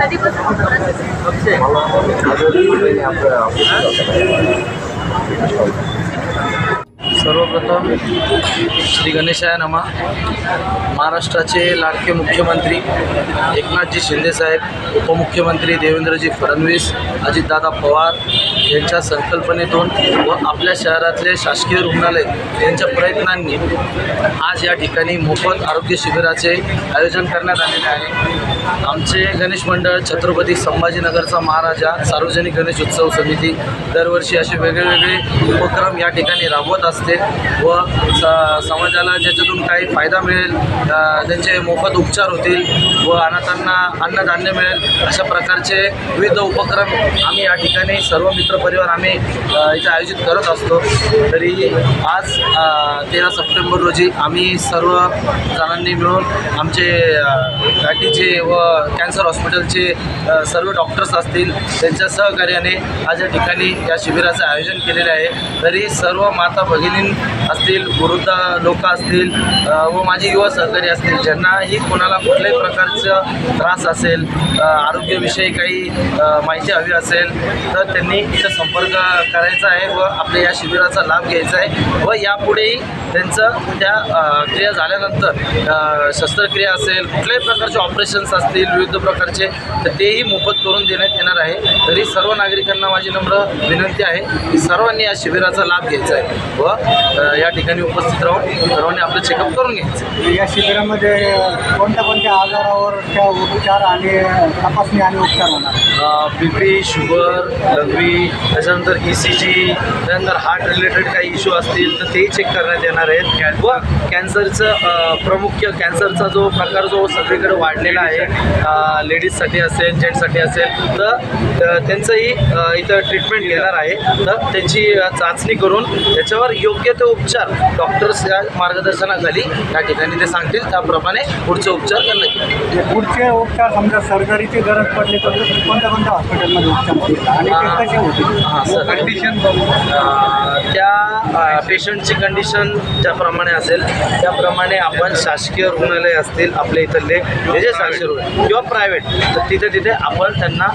कधीपासून सर्वप्रथम श्री गणेशाय नमा. महाराष्ट्राचे लाडके मुख्यमंत्री एकनाथजी शिंदेसाहेब उपमुख्यमंत्री देवेंद्रजी फडणवीस अजितदादा पवार यांच्या संकल्पनेतून व आपल्या शहरातले शासकीय रुग्णालय यांच्या प्रयत्नांनी आज या ठिकाणी मोफत आरोग्य शिबिराचे आयोजन करण्यात आलेले आहे. आमचे गणेश मंडळ छत्रपती संभाजीनगरचा महाराजा सार्वजनिक गणेश उत्सव समिती दरवर्षी असे वेगळेवेगळे उपक्रम या ठिकाणी राबवत असते व स समाजाला ज्याच्यातून काही फायदा मिळेल त्यांचे मोफत उपचार होतील व अनाथांना अन्नधान्य मिळेल अशा प्रकारचे विविध उपक्रम आम्ही या ठिकाणी सर्व मित्रपरिवार आम्ही इथे आयोजित करत असतो. तरी आज तेरा सप्टेंबर रोजी आम्ही सर्व जणांनी मिळून आमचे घाटीचे व कॅन्सर हॉस्पिटलचे सर्व डॉक्टर्स असतील त्यांच्या सहकार्याने आज या ठिकाणी या शिबिराचं आयोजन केलेले आहे. तरी सर्व माता भगिनी असतील वृद्ध लोक असतील व माझे युवा सहकारी असतील ज्यांनाही कोणाला कुठल्याही प्रकारचा त्रास असेल आरोग्यविषयी काही माहिती हवी असेल तर त्यांनी इथं संपर्क करायचा आहे व आपल्या या शिबिराचा लाभ घ्यायचा आहे. व यापुढेही त्यांचं त्या क्रिया झाल्यानंतर शस्त्रक्रिया असेल कुठल्याही प्रकारचे ऑपरेशन्स असतील विविध प्रकारचे तर तेही मोफत करून देण्यात येणार आहे. तरी सर्व नागरिकांना माझी नम्र विनंती आहे की सर्वांनी या शिबिराचा लाभ घ्यायचा आहे व या ठिकाणी उपस्थित राहून सर्वांनी आपलं चेकअप करून घ्यायचं या शिबिरामध्ये कोणत्या कोणत्या आजारावरच्या उपचार आणि तपासणी आणि उपचार होणार? बी पी शुगर लघवी त्याच्यानंतर ई सी जी त्यानंतर हार्ट रिलेटेड काही इश्यू असतील तर तेही चेक करण्यात येणार आहेत. व कॅन्सरचं प्रमुख कॅन्सरचा जो प्रकार जो सगळीकडे वाढलेला आहे लेडीजसाठी असेल जेंट्ससाठी असेल तर त्यांचंही इथं ट्रीटमेंट घेणार आहे. तर त्यांची चाचणी करून त्याच्यावर योग्य ते उपचार डॉक्टर्स या मार्गदर्शनाखाली या ठिकाणी ते सांगतील. त्याप्रमाणे पुढचे उपचार करण्यात येतील जे पुढचे उपचार समजा सर्जरीची गरज पडली तर कोणत्या कोणत्या हॉस्पिटलमध्ये उपचार आणि कसे हां सर. कंडिशन त्या पेशंटची कंडिशन ज्याप्रमाणे असेल त्याप्रमाणे आपण शासकीय रुग्णालय असतील आपल्या इथले ते जे शासकीय रुग्णालय. किंवा प्रायव्हेट तर तिथे तिथे आपण त्यांना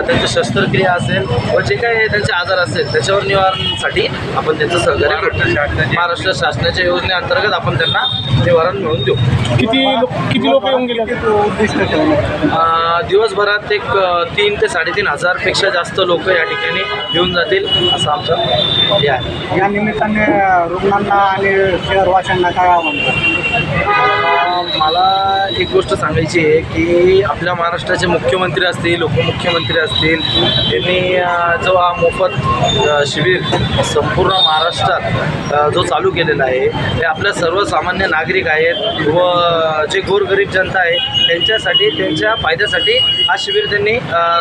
त्यांचं शस्त्रक्रिया असेल व जे काही त्यांचे आजार असेल त्याच्यावर निवारणासाठी आपण त्यांचं सहकार्य करतो. महाराष्ट्र शासनाच्या योजनेअंतर्गत आपण त्यांना निवारण मिळवून देऊ. किती किती लोक येऊन गेले? दिवसभरात एक तीन ते साडेतीन हजारपेक्षा जास्त लोक या ठिकाणी येऊन जातील असं आमचं हे आहे. या निमित्ताने रुग्णांना आणि शहरवाशांना काय आव्हान? मला एक गोष्ट सांगायची आहे की आपल्या महाराष्ट्राचे मुख्यमंत्री असतील उपमुख्यमंत्री असतील त्यांनी जो हा मोफत शिबिर संपूर्ण महाराष्ट्रात जो चालू केलेला आहे ते आपल्या सर्वसामान्य नागरिक आहेत व जे गोरगरीब जनता आहे त्यांच्यासाठी त्यांच्या फायद्यासाठी हा शिबिर त्यांनी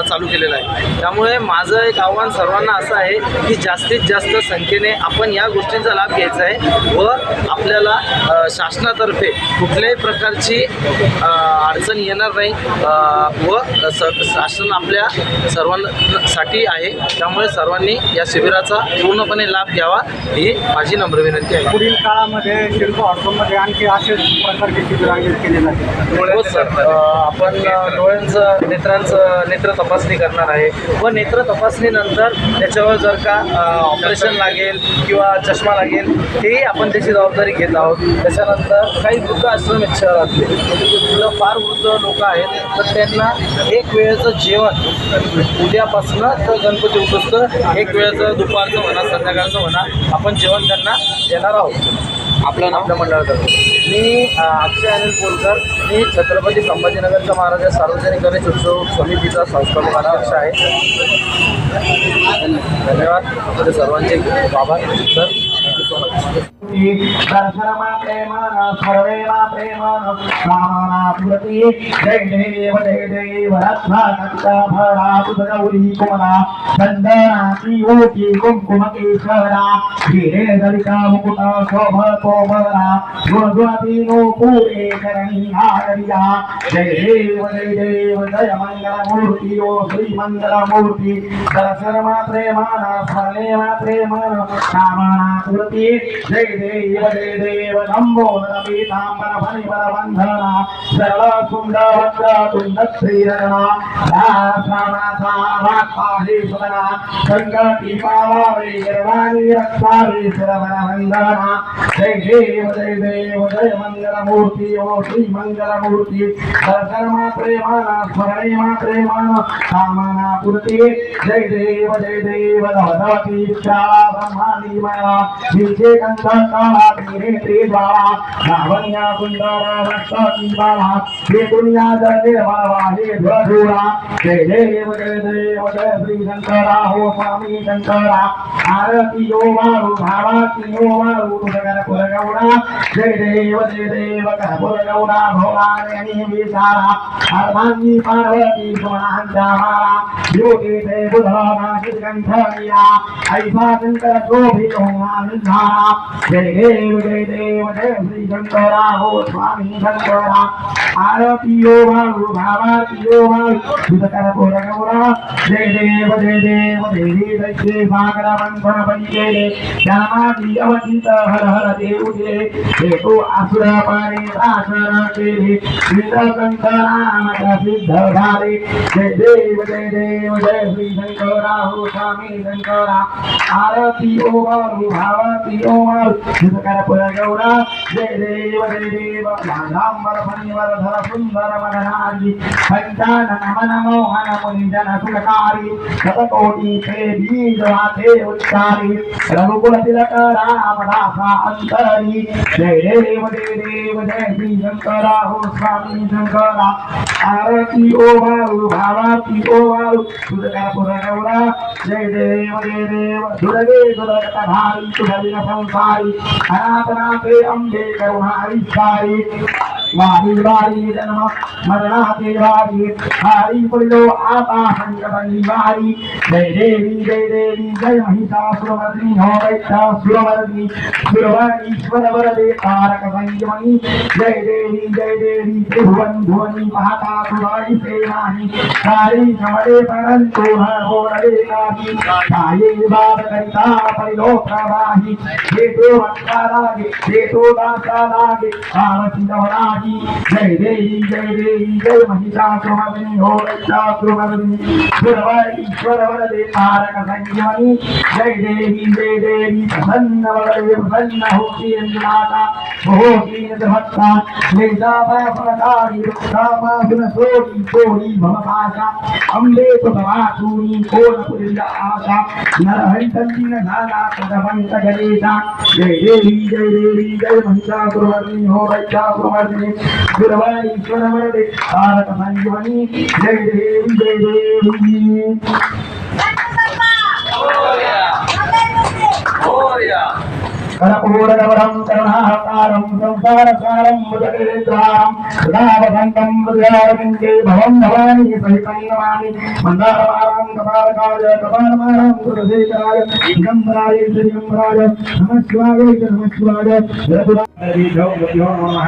चालू केलेला आहे. त्यामुळे माझं एक आव्हान सर्वांना असं आहे की जास्तीत जास्त संख्येने आपण या गोष्टींचा लाभ घ्यायचा आहे व आपल्याला शासनातर्फे कुठल्याही प्रकारची अडचण येणार नाही व स शासन आपल्या सर्वांसाठी आहे. त्यामुळे सर्वांनी या शिबिराचा पूर्णपणे लाभ घ्यावा ही माझी नम्र विनंती आहे. पुढील काळामध्ये शिल्प हॉस्पिटलमध्ये आणखी असेच प्रकारचे शिबिर आयोजित केले जातील. हो सर. आपण डोळ्यांचं नेत्रांचं नेत्र तपासणी करणार आहे. व नेत्र तपासणीनंतर त्याच्यावर जर का ऑपरेशन लागेल किंवा चष्मा लागेल तेही आपण त्याची जबाबदारी घेत आहोत. त्याच्यानंतर काही वृद्ध आश्रम इच्छा शहरातले फार वृद्ध लोक आहेत तर त्यांना एक वेळेचं जेवण उद्यापासनं तर गणपती उठोस्तर एक वेळेचं दुपारचं म्हणा संध्याकाळचं म्हणा आपण जेवण त्यांना देणार आहोत. आपलं नाव? आपल्या मंडळातर्फे मी अक्षय अनिल पोलकर मी छत्रपती संभाजीनगरचा महाराजा सार्वजनिक गणेश उत्सव समितीचा संस्थापक अध्यक्ष आहे. धन्यवाद. आपले सर्वांचे आभार. सर मच दर्शनमा प्रेमान सर्वेमा प्रेमान कामना पुरती। जय देव जय देव। रत्ना कक्षा भरा गौरी कुमला। चंदनाची ओटी कुंकुम केशरा हिरे दलिता मुकुट शोभ कोमला। गुणगुणती गुण तीनो करणी हारिया जय देव जय देव। जय मंगल मूर्ती ओ श्री मंगल मूर्ती। दर्शनमा प्रेमान सर्वेमा प्रेमान कामना पुरती। जय देव जय देव नमो नमीतांबर फणिवर बंधना सरळ सुंदर वक्र तुंड श्रीरणा रासाहे सुदना संकटी पावावे गर्वाणी रक्षावे शिरवण वंदना जय देव जय देव जय मंगल मूर्ती ओ श्री मंगल मूर्ती दर्शनमा प्रेमाना स्मरणे मा प्रेमाना कामना पूर्ती जय देव जय देव भगवती लावण्या सुंदर रक्ताची बाळा हे दुनिया जय निर्मळा हे ध्वजूळा जय देव जय देव जय श्री शंकरा हो स्वामी शंकरा आरती यो मारू भावाती यो मारू तुझ्या पुरगौडा जय देव जय देव कर पुरगौडा भोगाने विचारा अर्धांगी पार्वती सोनांच्या मारा योगी ते बुधाना श्रीकंठनिया ऐसा शंकर शोभित होमानिधारा जय देव देव जय श्री शंकरा हो स्वामी शंकरा आरती यो मारू भावाती भाऊ मारू तुझकर गौरा जय देव जय देव देवी दैत्ये सागर बंधन पंचेले जन्मादी अवधीत हर हर देव देवुले देखो असुर पारे आसर केले श्रीकंठ नाम सिद्ध झाले जय देव जय देव जय श्री शंकरा हो स्वामी शंकरा आरती ओ भाऊ भावाती ओ भाऊ तुझकर पुरगौडा जय देव जय देव लांबर फणीवर धर सुंदर मननारी पंचानन मन मोहन मुनि जन सुखकारी शतकोटी ते बीज वाते उच्चारी रघुकुल तिलक रामदासा अंतरी जय देव जय देव जय श्री शंकरा हो स्वामी शंकरा आरती ओ मारू भावाती ओ मारू तुझ्या पुरगौरा जय देव जय देव दुर्गे दुर्गतधारी तुझविन संसारी अनाथनाथे अंबे करुणारी सारी वारी वारी जन्म मरणाते वारी हारी पडलो आता संकटनी वारी जय देवी जय देवी जय महिषासुरमर्दिनी हो वैष्णासुरमर्दिनी सुरवणीश्वर वरदे तारक संयमनी जय देवी जय देवी त्रिभुवन भुवनी महाता तुलाई सेनानी सारी समरे परंतु न होरले काहि साये बाब करिता परिलोकवाही हेतो वक्कारागे जय देवी जय देवी जय महिषासुरमर्दिनी हो महिषासुरमर्दिनी सुरवणीश्वर वरदे तारक संयमनी जय देवी जय देवी प्रसन्न वरदे प्रसन्न होती माता होती भक्ता निजामय फलकारी रुक्कामा सुनसोरी सोरी भवभाषा अंबे सुभवासूनी कोनपुरील आशा। नरहरितंती न झाला तदवंत गणेशा। जय देवी जय देवी जय महिषासुरमर्दिनी हो महिषासुरमर्दिनी गुरवाईश्वर वरदे तारक संजीवनी जय देवी जय देवी कर्पूरगवरं करुणाहतारं संसारसारं मुदकेन्द्रां सदावसन्तं हृदयारविन्दे भवं भवानी सहितं नमामि मन्दारमारं कपालकाय कपालमारं गुरुशेखराय दिगम्बराय दिगम्बराय नमः शिवाय नमः शिवाय हरिभ्यो गुरुभ्यो नमः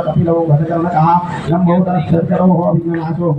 कपिलो घटकर्णकः नमो विघ्ननाशो